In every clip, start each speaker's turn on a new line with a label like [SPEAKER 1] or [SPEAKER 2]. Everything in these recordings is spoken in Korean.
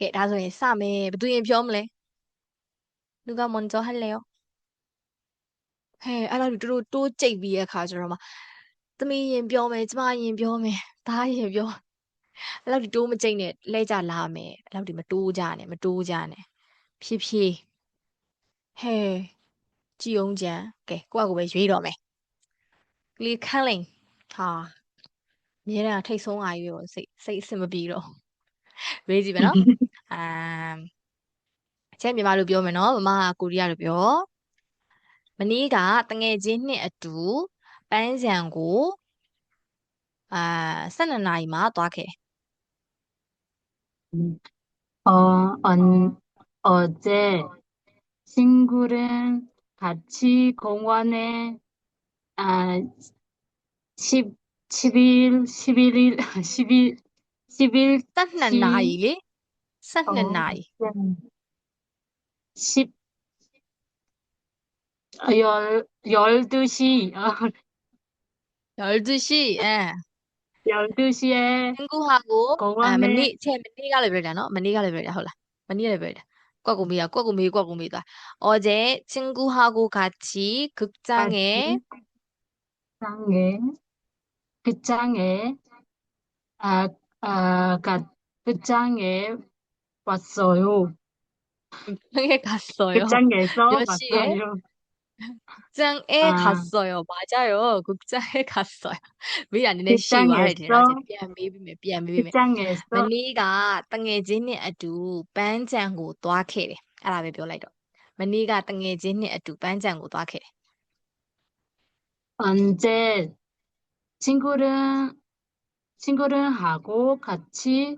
[SPEAKER 1] ကဲဒါဆိုရင်စမယ်ဘသူရင်ပြောမလဲလူကမွန်ဂျိုဟဲလေယောဟဲ့အဲ့တော့သူတို့တိုးကြိတ်ပြီးရခါကျတော့မှသမီးရင်ပြောမယ်ကျမရင်ပြောမယ်ဒါရင်ပြောအဲ့လောက်ဒီတိုးမကြိတ်နဲ့လဲကြလာမယ်အဲ့လောက်ဒီမတိုးကြနဲ့မတိုးကြနဲ့ဖြည်းဖြည်းဟဲ့ကြည်အောင်ကြံကဲကိုယ့်အကိုပဲရွေးတော့မယ်ကလီခန့်လိန်ဟာအများအားထိတ်ဆုံးအားရွေးကိုစိတ်စိတ်အဆင်မပြေတော့ရွေးကြည့်မယ်နော် အမ်ချက်မြန်မာလိုပြောမယ်နော်မမကကိုရီးယားလိုပြောမနေ့ကတငယ်ချင်းနှစ်အတူပန်းစံကိုအာ12နာရီမှာသွားခဲ့
[SPEAKER 2] 어, 언, 어제 친구랑 같이 공원에, 아, 10, 11, 11일, 10일, 10일,
[SPEAKER 1] 12နာရီ xác Còn
[SPEAKER 2] định
[SPEAKER 1] lại 십.
[SPEAKER 2] 아, 열, 열두 시, 아. 어,
[SPEAKER 1] 12시 예.
[SPEAKER 2] 열두 시에
[SPEAKER 1] 친구하고 아,
[SPEAKER 2] 공원에,
[SPEAKER 1] 맨니 제 맨니가 레벨이야 너? 맨니가 레벨이야 홀라 맨니 레벨이야. 꽈구미야 꽈구미 꽈구미다. 어제 친구하고 같이 극장에
[SPEAKER 2] 극장에, 극장에, 아, 아, 극장에 왔어요.
[SPEAKER 1] 극장에 갔어요
[SPEAKER 2] 극장에서
[SPEAKER 1] 몇 시에?
[SPEAKER 2] 왔어요.
[SPEAKER 1] 극장에
[SPEAKER 2] 아.
[SPEAKER 1] 갔어요 맞아요 극장에 갔어요 미리 안 되네 시 와야 되나
[SPEAKER 2] 극장에서
[SPEAKER 1] ပြန်မေးပြီးမယ်ပြန်မေးပြီးမယ်
[SPEAKER 2] 극장에서
[SPEAKER 1] မနေ့ကတငယ်ချင်းနဲ့အတူပန်းချံကိုသွားခဲ့တယ်အဲ့ဒါပဲပြောလိုက်တော့မနေ့ကတငယ်ချင်းနဲ့အတူပန်းချံကိုသွားခဲ့တယ်
[SPEAKER 2] 언제 친구랑 친구랑 하고 같이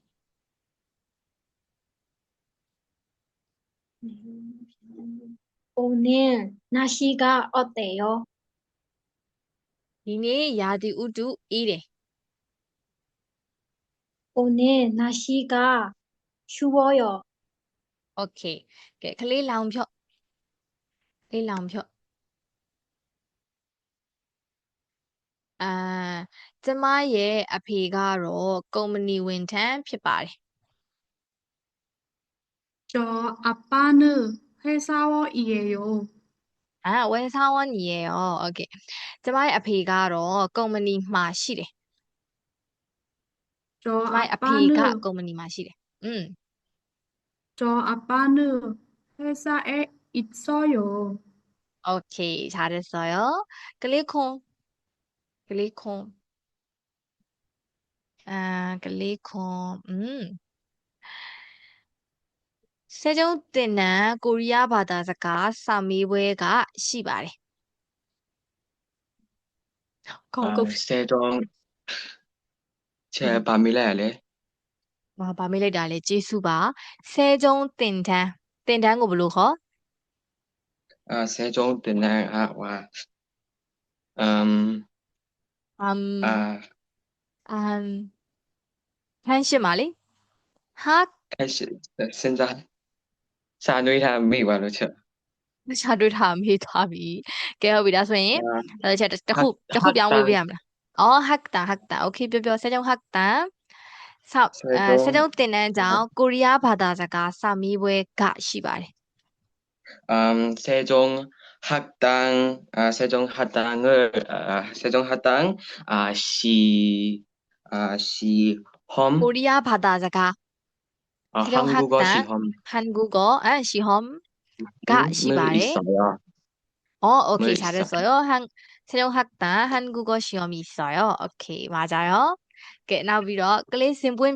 [SPEAKER 3] ponen nashi ga otte yo
[SPEAKER 1] ဒီနေ့ရာသီဥတုအေးတယ်
[SPEAKER 3] ponen nashi
[SPEAKER 1] ga shubo yo okay ကဲကလေးလောင်ဖြော့လေးလောင်ဖြော့အာကျမရဲ့အဖေကတော့ကုမ္ပဏီဝန်ထမ်းဖြစ်ပါတယ်
[SPEAKER 4] cho apane 회사원이에요.
[SPEAKER 1] 아 회사원이에요 오케이 ကျမရဲ့အဖေကတော့ကုမ္ပဏီမှာရှိတယ်
[SPEAKER 4] 저
[SPEAKER 1] ကျမရဲ့အဖေက
[SPEAKER 4] 아빠는
[SPEAKER 1] ကုမ္ပဏီမှာရှိတယ်อืม
[SPEAKER 4] 저 아빠는 회사에 있어요.
[SPEAKER 1] 오케이 잘했어요 ကလေးခွန်ကလေးခွန်အာကလေး ဆဲကျုံသင်တန်းကိုရီးယားဘာသာစကားစာမေးပွဲကရှိပါတယ်ကောင်းကုတ်
[SPEAKER 5] ဆယ်ကျောင်းချဲပါမေးလို
[SPEAKER 1] က်ရလဲဟာဗာမေးလိုက်တာလဲကျေးဇူးပါဆဲကျုံသင်တန်းသင်တန်းကိုဘယ်လိုခေါ်
[SPEAKER 5] အာဆဲကျုံသင်တန်းဟာ
[SPEAKER 1] ဟာ
[SPEAKER 5] အ
[SPEAKER 1] မ်အမ်အာအမ်
[SPEAKER 5] ခန်းရှိမ
[SPEAKER 1] လေးဟာခ
[SPEAKER 5] န်းရှိစဉ်းစား စာနှွေးထားမိပါလို့ချက်
[SPEAKER 1] စာတွေးထားမိသွားပြီကဲဟုတ်ပြီဒါဆိုရင်
[SPEAKER 5] အဲ့
[SPEAKER 1] ချက်တစ်ခုတစ်ခုပြောင်းဝေးပေးရမလားအော်ဟက်တာဟက်တာโอเคပြောပြောစကြောင်းဟက်တာဆောက်အဲစကြောင်းတင်တဲ့ကြောင့်ကိုရီးယားဘာသာစကားစာမေးပွဲကရှိပါတယ်
[SPEAKER 5] အမ်စကြောင်းဟက်တန်စကြောင်းဟက်တန်ငယ်စကြောင်းဟ
[SPEAKER 1] က်တန်အာရှိ
[SPEAKER 5] အာရှိဟ ோம் ကိ
[SPEAKER 1] ုရီးယားဘာသာစကား
[SPEAKER 5] 아, 한국어
[SPEAKER 1] 수령한다.
[SPEAKER 5] 시험
[SPEAKER 1] 한국어, 아, 시험가
[SPEAKER 5] 음, 네,
[SPEAKER 1] 시발에.
[SPEAKER 5] 있어요.
[SPEAKER 1] 어, 오케이,
[SPEAKER 5] 을 있어요.
[SPEAKER 1] 잘했어요. 한, 세령학당, 한국어 시험이 있어요. 오케이, 맞아요. Okay, now we are listen buen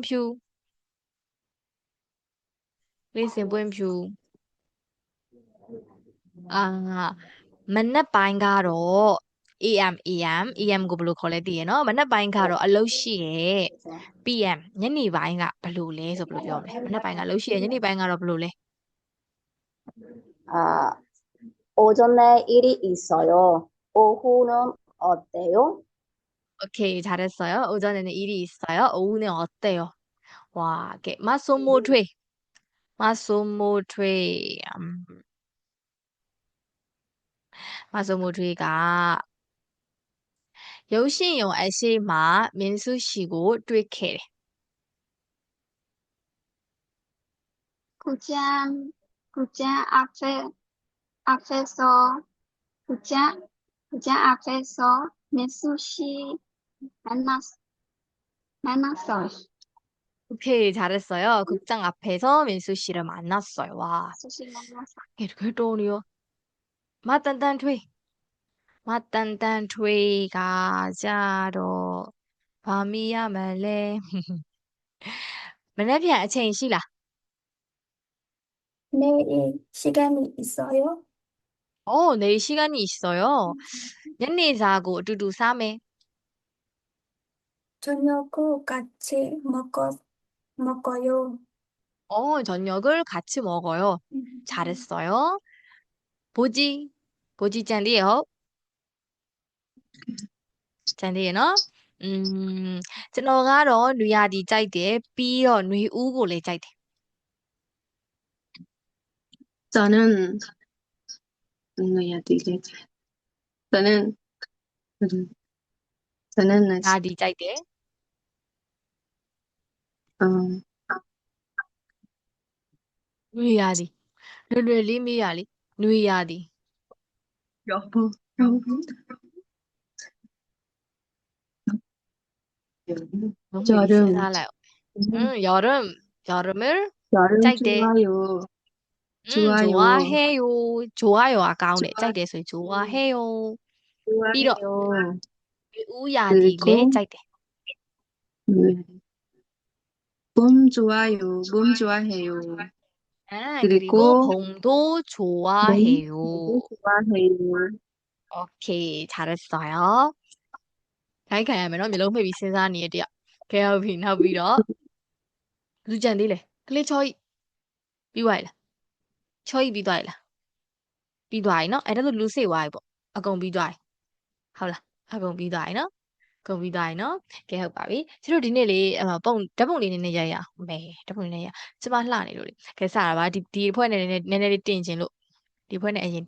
[SPEAKER 1] 아, 맨날 빵가로. AM AM AM ကိုဘယ်လိုခေါ်လဲသိရနော်မနက်ပိုင်းကတော့အလုပ်ရှိတယ် PM ညနေပိုင်းကဘယ်လိုလဲဆိုဘယ်လိုပြောမလဲမနက်ပိုင်းကအလုပ်ရှိတယ်ညနေပိုင်းကတော့ဘယ်လိုလဲ
[SPEAKER 6] 아, 오전에 일이 있어요. 오후는 어때요?
[SPEAKER 1] 오케이, 잘했어요. 오전에는 일이 있어요. 오후는 어때요? 와, 게 마소모트웨. 마소모트웨. 음, 마소모트웨가 ရုပ်ရှင်ရုံအရှိမမင်းစုရှိကိုတွေ့ခဲ့တယ်
[SPEAKER 7] 구장, 구장 앞에, 앞에서, 구장, 구장 앞에서 민수 씨 만났, 만났어요.
[SPEAKER 1] 오케이, 잘했어요. 극장 앞에서 민수 씨를 만났어요. 와,
[SPEAKER 7] 민수 씨 만났어요.
[SPEAKER 1] 이렇게 떠오르요. 마딴 딴ထွေ 마딴딴ထွေ가ကြတော့ ဘာမိရမလဲ မနေ့ပြန်အချိန်ရှိလား
[SPEAKER 8] 내일 시간이 있어요?
[SPEAKER 1] 어, 내일 시간이 있어요. 연내자고 두두 싸매.
[SPEAKER 8] 저녁을 같이 먹어, 먹어요.
[SPEAKER 1] 어, 저녁을 같이 먹어요. 잘했어요. 보지, 보지 짠디요. 짠디요, 너? 음, ကျွန်တော်ကတော့နွေရာသီကြိုက်တယ်ပြီးတော့နွေဦးကိုလည်းကြိုက်တယ်
[SPEAKER 9] 저는 뭐야 되게 저는 음, 저는
[SPEAKER 1] ရာသီကြိုက်တယ်
[SPEAKER 9] 어,
[SPEAKER 1] နွေရာသီလွယ်လွယ်လေးမေးရလေနွေရာသီ
[SPEAKER 9] 여보
[SPEAKER 1] 너무
[SPEAKER 9] 여름.
[SPEAKER 1] 살아요. 응, 여름, 여름을
[SPEAKER 9] 여름
[SPEAKER 1] 짤 때.
[SPEAKER 9] 좋아요.
[SPEAKER 1] 음,
[SPEAKER 9] 좋아요.
[SPEAKER 1] 좋아해요. 좋아요가 가운데 짤때 소리 좋아해요. 빌어.
[SPEAKER 9] 좋아해요.
[SPEAKER 1] 우야디래
[SPEAKER 9] 그리고
[SPEAKER 1] 짤때.
[SPEAKER 9] 네. 봄 좋아요. 봄 좋아해요.
[SPEAKER 1] 아,
[SPEAKER 9] 그리고
[SPEAKER 1] 그리고 봄도 좋아해요.
[SPEAKER 9] 봄 좋아해요.
[SPEAKER 1] 오케이, 잘했어요. ထိုင်းခံရမယ်နော်မျိုးလုံးမှိတ်ပြီးစဉ်းစားနေတဲ့တယောက်ခဲဟုတ်ပြီနောက်ပြီးတော့လူကြံသေးလေကလေးချောဤပြီးသွားလားချောဤပြီးသွားလားပြီးသွားပြီနော်အဲ့ဒါလို့လူစိတ်သွားပြီပေါ့အကုန်ပြီးသွားပြီဟုတ်လားအကုန်ပြီးသွားပြီနော်ကုန်ပြီးသားရယ်နော်ကဲဟုတ်ပါပြီကျတို့ဒီနေ့လေးပုံဓာတ်ပုံလေးနည်းနည်းရိုက်ရအောင်မဲဓာတ်ပုံလေးရိုက်ရကျမလှနေလို့လေကဲစတာပါဒီဒီအဖွဲ့နဲ့နည်းနည်းလေးတင်ခြင်းလို့ဒီအဖွဲ့နဲ့အရင်